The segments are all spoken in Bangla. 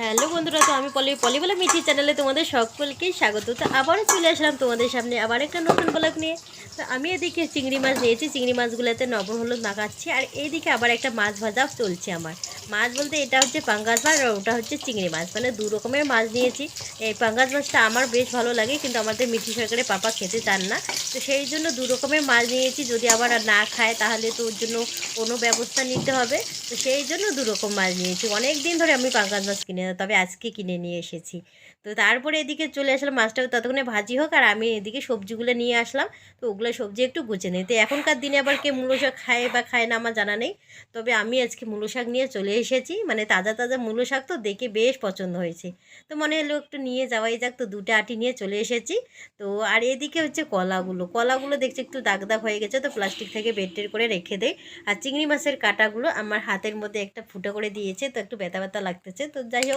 হ্যালো বন্ধুরা, তো আমি পলি পলি বলে মিঠি চ্যানেলে তোমাদের সকলকেই স্বাগত। তো আবারও চলে আসলাম তোমাদের সামনে আবার একটা নতুন ব্লগ নিয়ে। তো আমি এদিকে চিংড়ি মাছ নিয়েছি, চিংড়ি মাছগুলোতে নবর হলুদ মাখাচ্ছি, আর এইদিকে আবার একটা মাছ ভাজা চলছে আমার। মাছ বলতে এটা হচ্ছে পাঙ্গাস মাছ আর ওটা হচ্ছে চিংড়ি মাছ মানে দু রকমের মাছ নিয়েছি। এই পাঙ্গাস মাছটা আমার বেশ ভালো লাগে, কিন্তু আমাদের মিঠি সরকারে পাপা খেতে চান না। তো সেই জন্য দু রকমের মাছ নিয়েছি, যদি আবার না খায় তাহলে তো ওর জন্য কোনো ব্যবস্থা নিতে হবে। তো সেই জন্য দু রকম মাছ নিয়েছি। অনেক দিন ধরে আমি পাঙ্গাস মাছ কিনে তবে আজকে কিনে নিয়ে এসেছি। তো তারপরে এদিকে চলে আসলাম মাছটা ততক্ষণে ভাজি হোক আর আমি এদিকে সবজিগুলো নিয়ে আসলাম। তো ওগুলো সবজি একটু গুছে নিই। তো এখনকার দিনে আবার কে মূলো শাক খায় বা খায় না আমার জানা নেই। তবে আমি আজকে মূলো শাক নিয়ে চলে এসেছি। মানে তাজা তাজা মূলো শাক তো দেখে বেশ পছন্দ হয়েছে। তো মনে হলো একটু নিয়ে যাওয়াই যাক। তো দুটো আটি নিয়ে চলে এসেছি। তো আর এদিকে হচ্ছে কলাগুলো। কলাগুলো দেখছি একটু দাগ দাগ হয়ে গেছে। তো প্লাস্টিক থেকে বের টের করে রেখে দেয় আর চিংড়ি মাছের কাঁটাগুলো আমার হাতের মধ্যে একটা ফুটো করে দিয়েছে। তো একটু ব্যথা ব্যথা লাগতেছে। তো যাই হোক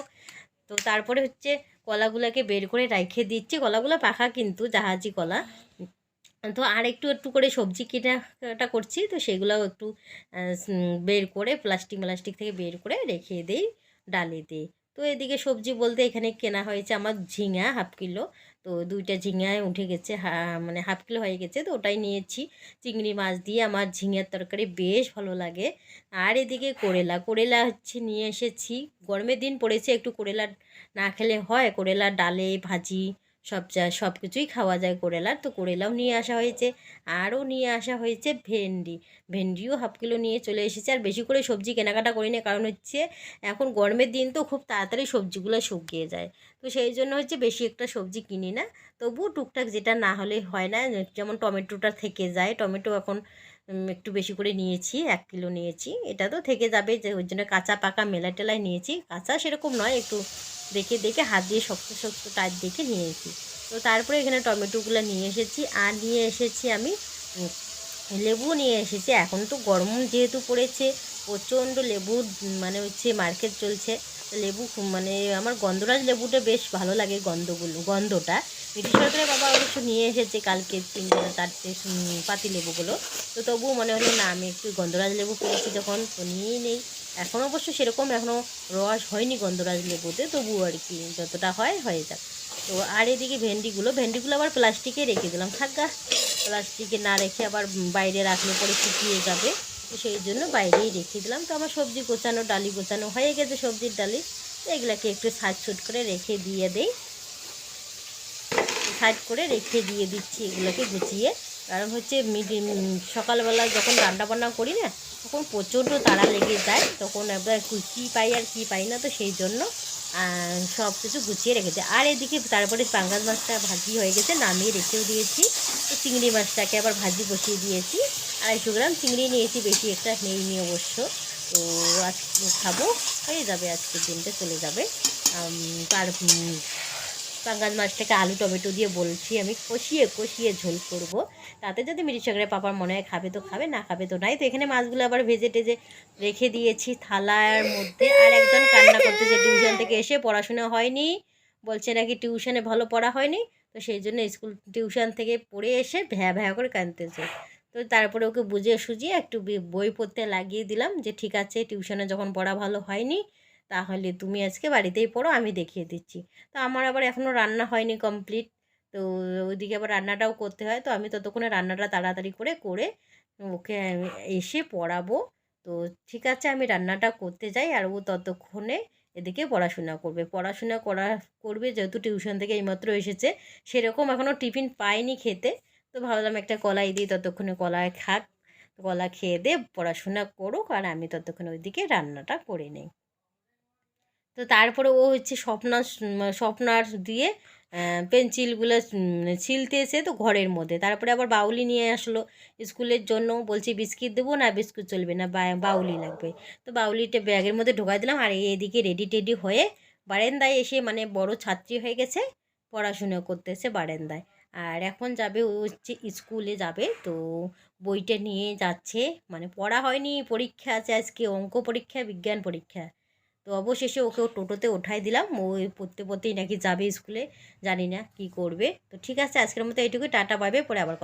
তো তারপরে হচ্ছে কলাগুলোকে বের করে রেখে দিচ্ছি। কলাগুলো পাখা কিন্তু জাহাজি কলা। তো আর একটু একটু করে সবজি কেনাটা করছি। তো সেগুলোও একটু বের করে প্লাস্টিক প্লাস্টিক থেকে বের করে রেখে দিই, ডালে দিই। তো এদিকে সবজি বলতে এখানে কেনা হয়েছে আমার ঝিঙা হাফ কিলো। তো দুইটা ঝিঙায় উঠে গেছে মানে হাফ কিলো হয়ে গেছে, তো ওটাই নিয়েছি। চিংড়ি মাছ দিয়ে আমার ঝিঙের তরকারি বেশ ভালো লাগে। আর এদিকে করেলা করেলা হচ্ছে নিয়ে এসেছি। গরমের দিন পড়েছে, একটু করেলা না খেলে হয় করেলা ডালে ভাজি সব সব কিছুই খাওয়া যায় করেলার। তো করেলাও নিয়ে আসা হয়েছে, আরও নিয়ে আসা হয়েছে ভেন্ডি। ভেন্ডিও হাফ কিলো নিয়ে চলে এসেছে, আর বেশি করে সবজি কেনাকাটা করি না কারণ হচ্ছে এখন গরমের দিন তো খুব তাড়াতাড়ি সবজিগুলো শুকিয়ে যায়। তো সেই জন্য হচ্ছে বেশি একটা সবজি কিনি না। তবু টুকটাক যেটা না হলে হয় না, যেমন টমেটোটা থেকে যায়, টমেটো এখন একটু বেশি করে নিয়েছি, এক কিলো নিয়েছি। এটা তো থেকে যাবে যে ওই জন্য কাঁচা পাকা মেলা টেলায় নিয়েছি। কাঁচা সেরকম নয়, একটু দেখে দেখে হাত দিয়ে শক্ত শক্ত টাইট দেখে নিয়েছি। তো তারপরে এখানে টমেটোগুলো নিয়ে এসেছি। আর নিয়ে এসেছি আমি লেবু নিয়ে এসেছি। এখন তো গরম যেহেতু পড়েছে, প্রচণ্ড লেবু মানে হচ্ছে মার্কেট চলছে। লেবু মানে আমার গন্ধরাজ লেবুটা বেশ ভালো লাগে গন্ধগুলো, গন্ধটা। ব্রিটিশ সরকারের বাবা অবশ্য নিয়ে এসেছে কালকে তিনটে চারটে পাতি লেবুগুলো। তো তবুও মনে হলো, না, আমি একটু গন্ধরাজ লেবু পেয়েছি যখন, তো নিয়েই নেই। এখন অবশ্য সেরকম এখনও রস হয়নি গন্ধরাজ লেবুতে, তবুও আর কি, যতটা হয়, হয়ে যাক। তো আর এদিকে ভেন্ডিগুলো ভেন্ডিগুলো আবার প্লাস্টিকে রেখে দিলাম। থাকা প্লাস্টিকে না রেখে আবার বাইরে রাখলে পরে শুকিয়ে যাবে। সেই জন্য বাইরেই রেখে দিলাম। তো আমার সবজি গোছানো, ডালি গোছানো হয়ে গেছে সবজির ডালি। তো এগুলাকে একটু সাইড সুট করে রেখে দিয়ে দেই। সাইড করে রেখে দিয়ে দিচ্ছি এগুলোকে গুছিয়ে। কারণ হচ্ছে মিড সকালবেলা যখন রান্না বান্না করি না, তখন প্রচণ্ড তাড়া লেগে যায়। তখন একবার কী পাই আর কী পাই না, তো সেই জন্য সব কিছু গুছিয়ে রেখেছে। আর এদিকে তারপরে পাঙ্গাস মাছটা ভাজি হয়ে গেছে নামিয়ে রেখেও দিয়েছি। চিংড়ি মাছটাকে আবার ভাজি বসিয়ে দিয়েছি। আড়াইশো গ্রাম চিংড়ি নিয়েছি বেশি একটা নেইনি অবশ্য। তো আজকে খাব হয়ে যাবে আজকের দিনটা চলে যাবে। তার উম, পাঙ্গাস মাছটাকে আলু টমেটো দিয়ে বলছি আমি কষিয়ে কষিয়ে ঝোল করব। তাতে যদি মিরিচ সরকারের পাপার মনে হয় খাবে তো খাবে না খাবে তো নাই। তো এখানে মাছগুলো আবার ভেজে টেজে রেখে দিয়েছি থালার মধ্যে। আর একজন কান্না করতেছে টিউশন থেকে এসে পড়াশোনা হয়নি, বলছে নাকি টিউশনে ভালো পড়া হয়নি, তো সেই জন্য স্কুল টিউশন থেকে পড়ে এসে ভ্যা ভ্যা করে কাঁদতেছে। তো তারপরে ওকে বুঝিয়ে সুঝিয়ে একটু বই পড়তে লাগিয়ে দিলাম যে ঠিক আছে টিউশনে যখন পড়া ভালো হয়নি, তাহলে তুমি আজকে বাড়িতেই পড়ো, আমি দেখিয়ে দিচ্ছি। তো আমার আবার এখনও রান্না হয়নি কমপ্লিট তো ওইদিকে আবার রান্নাটাও করতে হয়, তো আমি ততক্ষণে রান্নাটা তাড়াতাড়ি করে করে ওকে এসে পড়াবো। তো ঠিক আছে আমি রান্নাটা করতে যাই, আর ও ততক্ষণে এদিকে পড়াশোনা করবে। পড়াশোনা করা করবে যেহেতু টিউশন থেকে এইমাত্র এসেছে, সেরকম এখনও টিফিন পায়নি খেতে। তো ভাবলাম একটা কলাই দিই, ততক্ষণে কলায় খাক, কলা খেয়ে দে, পড়াশোনা করুক, আর আমি ততক্ষণে ওইদিকে রান্নাটা করে নিই। তো তারপরে ও হচ্ছে স্বপ্নার স্বপ্নার দিয়ে পেন্সিলগুলো ছিলতে এসে তো ঘরের মধ্যে। তারপরে আবার বাউলি নিয়ে আসলো। স্কুলের জন্য বলছি, বিস্কিট দেবো না, বিস্কুট চলবে না বাউলি লাগবে। তো বাউলিটা ব্যাগের মধ্যে ঢোকাই দিলাম আর এদিকে রেডি টেডি হয়ে বারান্দায় এসে মানে বড় ছাত্রী হয়ে গেছে, পড়াশুনো করতেছে বারান্দায়। আর এখন যাবে, ও হচ্ছে স্কুলে যাবে। তো বইটা নিয়ে যাচ্ছে মানে পড়া হয়নি, পরীক্ষা আছে আজকে, অঙ্ক পরীক্ষা, বিজ্ঞান পরীক্ষা। তো অবশেষে ওকে টোটোতে ওঠাই দিলাম। ও পড়তে পড়তেই নাকি যাবে স্কুলে, জানি না কি করবে। তো ঠিক আছে, আজকের মতো এইটুকুই, টাটা পাবে পরে আবার